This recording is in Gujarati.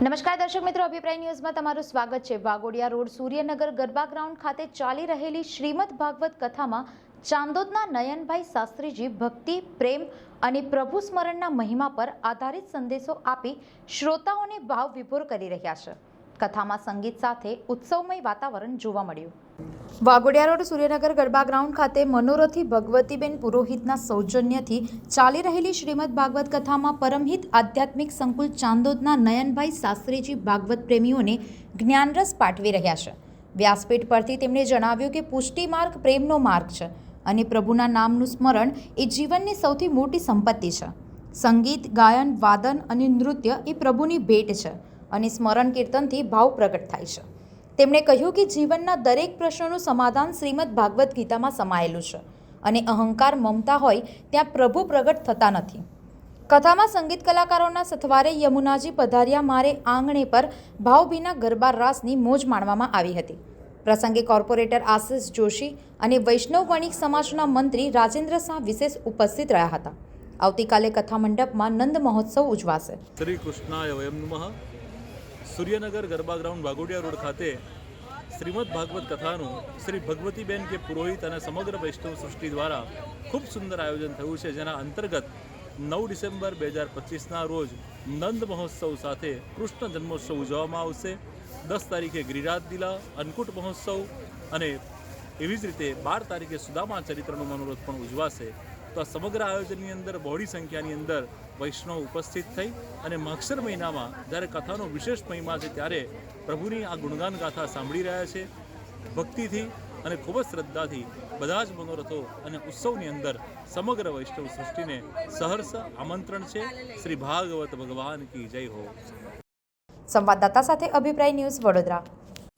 નમસ્કાર દર્શક મિત્રો, અભિપ્રાય ન્યૂઝમાં તમારું સ્વાગત છે. વાગોડિયા રોડ સૂર્યનગર ગરબા ગ્રાઉન્ડ ખાતે ચાલી રહેલી શ્રીમદ ભાગવત કથામાં ચાંદોદના નયનભાઈ શાસ્ત્રીજી ભક્તિ, પ્રેમ અને પ્રભુ સ્મરણના મહિમા પર આધારિત સંદેશો આપી શ્રોતાઓને ભાવ વિભોર કરી રહ્યા છે. કથામાં સંગીત સાથે ઉત્સવમય વાતાવરણ જોવા મળ્યું. વાઘોડિયા રોડ સૂર્યનગર ગરબા ગ્રાઉન્ડ ખાતે મનોરથી ભગવતીબેન પુરોહિતના સૌજન્યથી ચાલી રહેલી શ્રીમદ ભાગવત કથામાં પરમહિત આધ્યાત્મિક સંકુલ ચાંદોદના નયનભાઈ શાસ્ત્રીજી ભાગવત પ્રેમીઓને જ્ઞાનરસ પાઠવી રહ્યા છે. વ્યાસપીઠ પરથી તેમણે જણાવ્યું કે પુષ્ટિ માર્ગ પ્રેમનો માર્ગ છે અને પ્રભુના નામનું સ્મરણ એ જીવનની સૌથી મોટી સંપત્તિ છે. સંગીત, ગાયન, વાદન અને નૃત્ય એ પ્રભુની ભેટ છે અને સ્મરણ કીર્તનથી ભાવ પ્રગટ થાય છે. તેમણે કહ્યું કે જીવનના દરેક પ્રશ્નોનું સમાધાન શ્રીમદ ભાગવદ્ ગીતામાં સમાયેલું છે અને અહંકાર મમતા હોય ત્યાં પ્રભુ પ્રગટ થતા નથી. કથામાં સંગીત કલાકારોના સથવારે યમુનાજી પધાર્યા મારે આંગણે પર ભાવભીના ગરબા રાસની મોજ માણવામાં આવી હતી. પ્રસંગે કોર્પોરેટર આશિષ જોશી અને વૈષ્ણવ વણિક સમાજના મંત્રી રાજેન્દ્ર શાહ વિશેષ ઉપસ્થિત રહ્યા હતા. આવતીકાલે કથા મંડપમાં નંદ મહોત્સવ ઉજવાશે. શ્રી કૃષ્ણાય સૂર્યનગર ગરબા ગ્રાઉન્ડ વાઘોડિયા રોડ ખાતે શ્રીમદ ભાગવત કથાનું શ્રી ભગવતીબેન કે પુરોહિત અને સમગ્ર વૈષ્ણવ સૃષ્ટિ દ્વારા ખૂબ સુંદર આયોજન થયું છે, જેના અંતર્ગત નવ ડિસેમ્બર બે હજાર પચીસના રોજ નંદ મહોત્સવ સાથે કૃષ્ણ જન્મોત્સવ ઉજવવામાં આવશે. દસ તારીખે ગિરિરાજ દિલા, અન્નકૂટ મહોત્સવ અને એવી જ રીતે બાર તારીખે સુદામા ચરિત્રનું મનોરથ પણ ઉજવાશે. તો આ સમગ્ર આયોજનની અંદર, બહોળી સંખ્યાની અંદર વૈષ્ણવ ઉપસ્થિત થઈ અને માક્ષર મહિનામાં જ્યારે કથાનો વિશેષ મહિમા છે ત્યારે પ્રભુની આ ગુણગાન ગાથા સાંભળી રહ્યા છે. ભક્તિથી અને ખૂબ જ શ્રદ્ધાથી બધા જ મનોરથો અને ઉત્સવની અંદર સમગ્ર વૈષ્ણવ સૃષ્ટિને સહર્ષ આમંત્રણ છે. શ્રી ભાગવત ભગવાન કી જય હો. સંવાદદાતા સાથે અભિપ્રાય ન્યૂઝ વડોદરા.